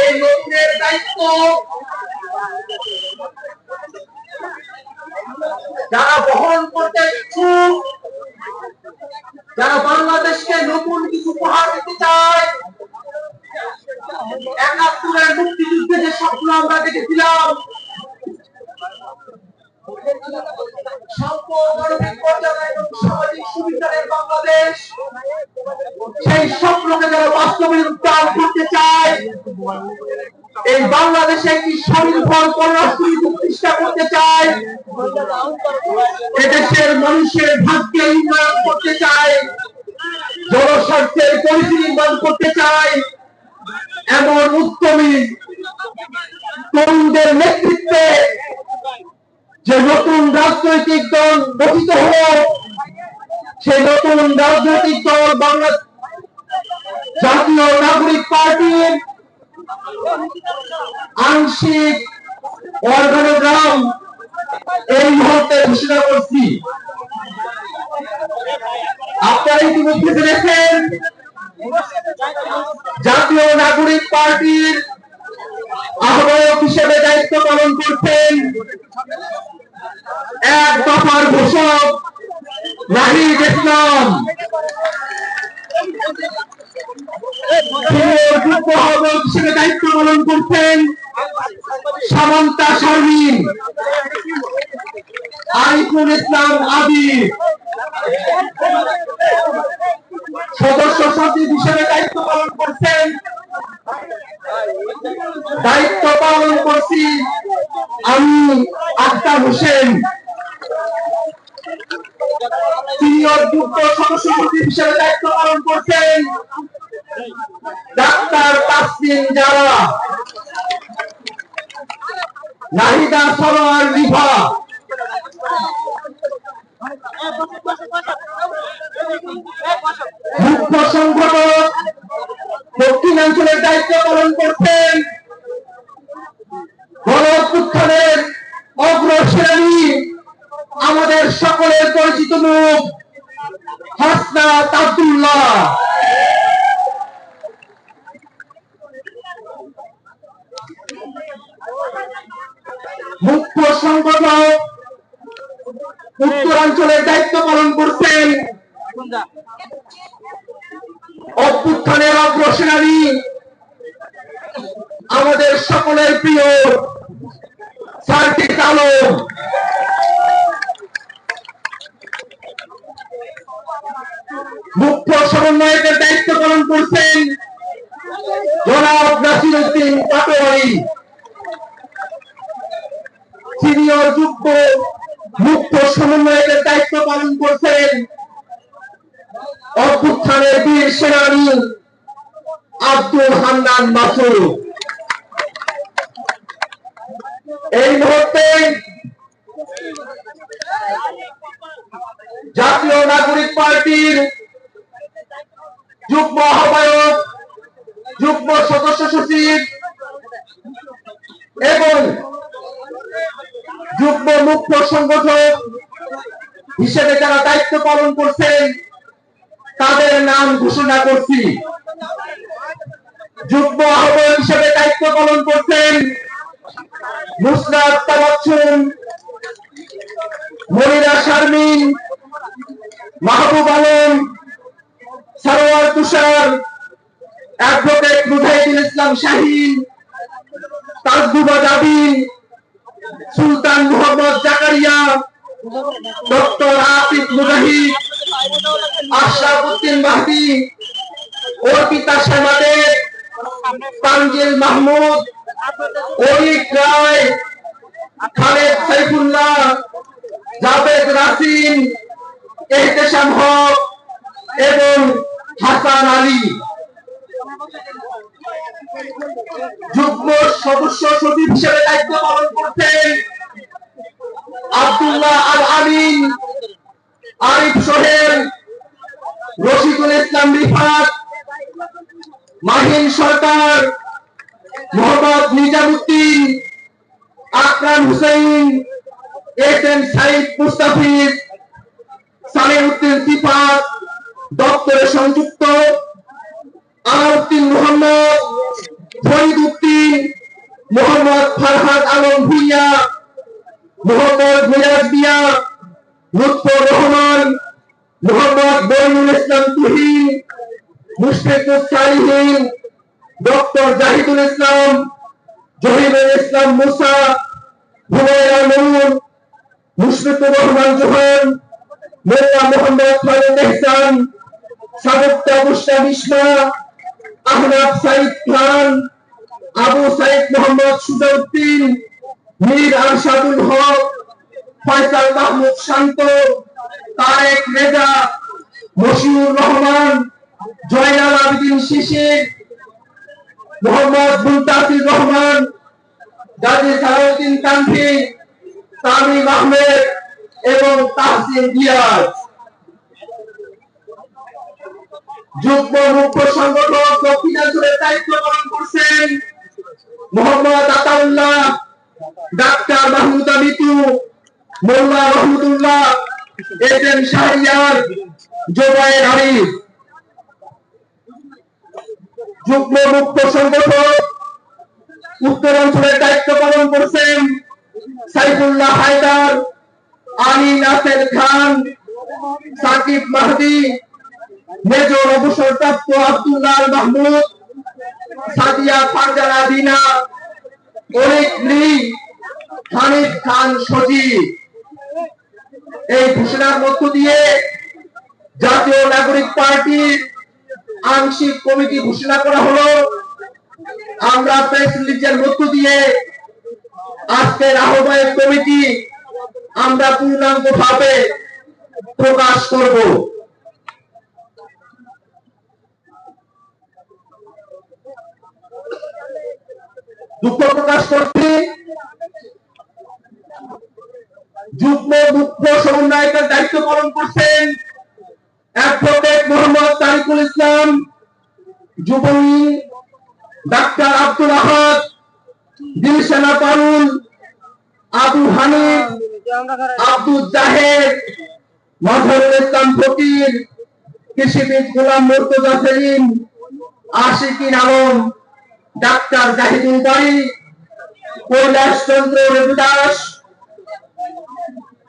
এই নতুনের দায়িত্ব। যারা বহন করতে ইচ্ছুক, যারা বাংলাদেশকে নতুন কিছু উপহার দিতে চায়, একাত্তরের মুক্তিযুদ্ধে যে স্বপ্ন আমরা দেখেছিলাম সামাজিক সুবিধার বাংলাদেশ, সেই স্বপ্নকে যারা বাস্তবায়ন করতে চায় এই বাংলাদেশে একটি স্বনির্ভর পররাষ্ট্র প্রতিষ্ঠা করতে চায়। এদেশের মানুষের ভাগ্যে উন্নয়ন করতে চায়। জনস্বার্থের পরিধি নির্মাণ করতে চায়। এমন উদ্যমী তরুণদের নেতৃত্বে যে নতুন রাজনৈতিক দল গঠিত হলো, সেই নতুন রাজনৈতিক দল বাংলা জাতীয় নাগরিক পার্টির আংশিক অর্গানোগ্রাম এই মুহূর্তে ঘোষণা করছি। আপনারা ইতিমধ্যে জেনেছেন জাতীয় নাগরিক পার্টির আহ্বায়ক হিসেবে দায়িত্ব পালন করছেন এক দফার ঘোষক নাহিদ ইসলাম যুগ্ম আহ্বায়ক দায়িত্ব পালন করছেন সামন্তা শারমিন আরিফুল ইসলাম আবির সদস্য সচিব হিসেবে দায়িত্ব পালন করছেন দায়িত্ব পালন করছি আমি আক্তার হোসেন সিনিয়র যুক্ত সদস্য সচিব হিসেবে দায়িত্ব পালন করছেন দক্ষিণাঞ্চলের দায়িত্ব পালন করছেন গণপুত্থানের অগ্রশ্রেণী আমাদের সকলের পরিচিত মুখ হাসনাত আব্দুল্লাহ। উত্তরাঞ্চলের দায়িত্ব পালন করছেন। অভ্যুত্থানের অগ্রসেনানী আমাদের সকলের প্রিয় সার্কিট আলম মুখ্য সমন্বয়কের দায়িত্ব পালন করছেন জনাব নাসির উদ্দিন পাটোয়ারি। সিনিয়র যুগ্ম বীর সেনানী আব্দুল হান্নান মাসুদ। এই মুহূর্তে জাতীয় নাগরিক পার্টির যুগ্ম আহ্বায়ক, যুগ্ম সদস্য সচিব এবং যুগ্ম মুখ্য সংগঠক হিসেবে যারা দায়িত্ব পালন করছেন তাদের নাম ঘোষণা করছি। যুগ্ম আহ্বায়ক হিসেবে দায়িত্ব পালন করছেন মুসরাত শারমিন, মাহবুব আলম, সারোয়ার তুষার, অ্যাডভোকেট মুজাহিদুল ইসলাম শাহিন তাজদুবা জাবিন সুলতান মোহাম্মদ জাকারিয়া, ডক্টর আতিফ মুজাহিদ আশরাফ উদ্দিন মাহদি অর্পিতা সেমাদের তানজিল মাহমুদ অরিক রায়, খালেদ সাইফুল্লাহ, জাভেদ রাসিন এহতেশাম হক এবং হাসান আলী। যুগ্ম সদস্য সচিব হিসেবে দায়িত্ব পালন করছেন আব্দুল্লাহ আল আমিন আরিফ সোহেল, রশিদুল ইসলাম রিফাত, মাহিন সরকার, মোহাম্মদ নিজামুদ্দিন, আকরাম হুসেন এস এম সাইদ মুস্তাফিজ সালেউদ্দিন সিফাত, দপ্তরে সংযুক্ত সালিহীন ডক্টর জাহিদুল ইসলাম, জহিরুল ইসলাম মুসা হুমায়রা নূর মুশফিকুর রহমান জোহান, মোল্লা মোহাম্মদ খালিদ এহসান সাদুক্তা মুস্তা বিসমা আহনাফ সাইদ খান, আবু সাইদ মোহাম্মদ সুজাউদ্দিন, মীর আরশাদুল হক, ফয়সাল মাহমুদ শান্ত, তারেক রেজা, মশিউর রহমান জয়নাল আবেদিন শিশির মোহাম্মদ মুনতাসির রহমান, গাজী সালাউদ্দিন কান্তি, তামিম আহমেদ এবং তাহসিন দিয়াজ। যুগ্ম মুখ্য সংগঠক দক্ষিণাঞ্চলের দায়িত্ব পালন করছেন মোহাম্মদ আতাউল্লাহ, ডাক্তার মাহমুদা মিতু মোল্লা রহমতুল্লাহ, এস এম শাহরিয়ার, জোবায়ের আরিফ যুগ্ম মুখ্য সংগঠক উত্তরাঞ্চলের দায়িত্ব পালন করছেন সাইফুল্লাহ হায়দার আলী নাসের খান, সাকিব মাহদি, মেজর অবসরপ্রাপ্ত আব্দুল্লাহ মাহমুদ, সাদিয়া ফারজানা দিনা, অনেক লি হানিফ খান সজীব। এই ঘোষণার মধ্য দিয়ে জাতীয় নাগরিক পার্টির আংশিক কমিটি ঘোষণা করা হলো। আমরা প্রেস রিলিজের মধ্য দিয়ে আজকের আহ্বায়ক কমিটি আমরা পূর্ণাঙ্গ ভাবে প্রকাশ করব। দুঃখ প্রকাশ করছি। যুবনী ডাক্তার আব্দুল আহাদ দিলশানা পারুল, আবু হানিফ, আব্দুল জাহেদ মাঝারুল ইসলাম ফকির, কৃষিবিদ গোলাম মুর্তজা সেলিম, আশিকিন আলম, ডাক্তার জাহিদুল বাড়ি কৈলাস চন্দ্র রবিদাস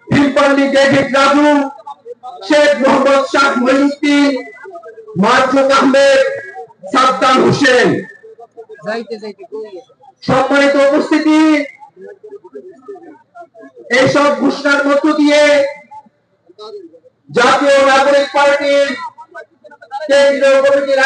ফিরপল্লী ডেভিড রাজু, শেখ মোহাম্মদ শাহ মহিউদ্দিন মারফুক আহমেদ সাদ্দাম হোসেন। সম্মানিত উপস্থিতি এইসব ঘোষণার মধ্য দিয়ে জাতীয় নাগরিক পার্টির কেন্দ্রীয় কমিটির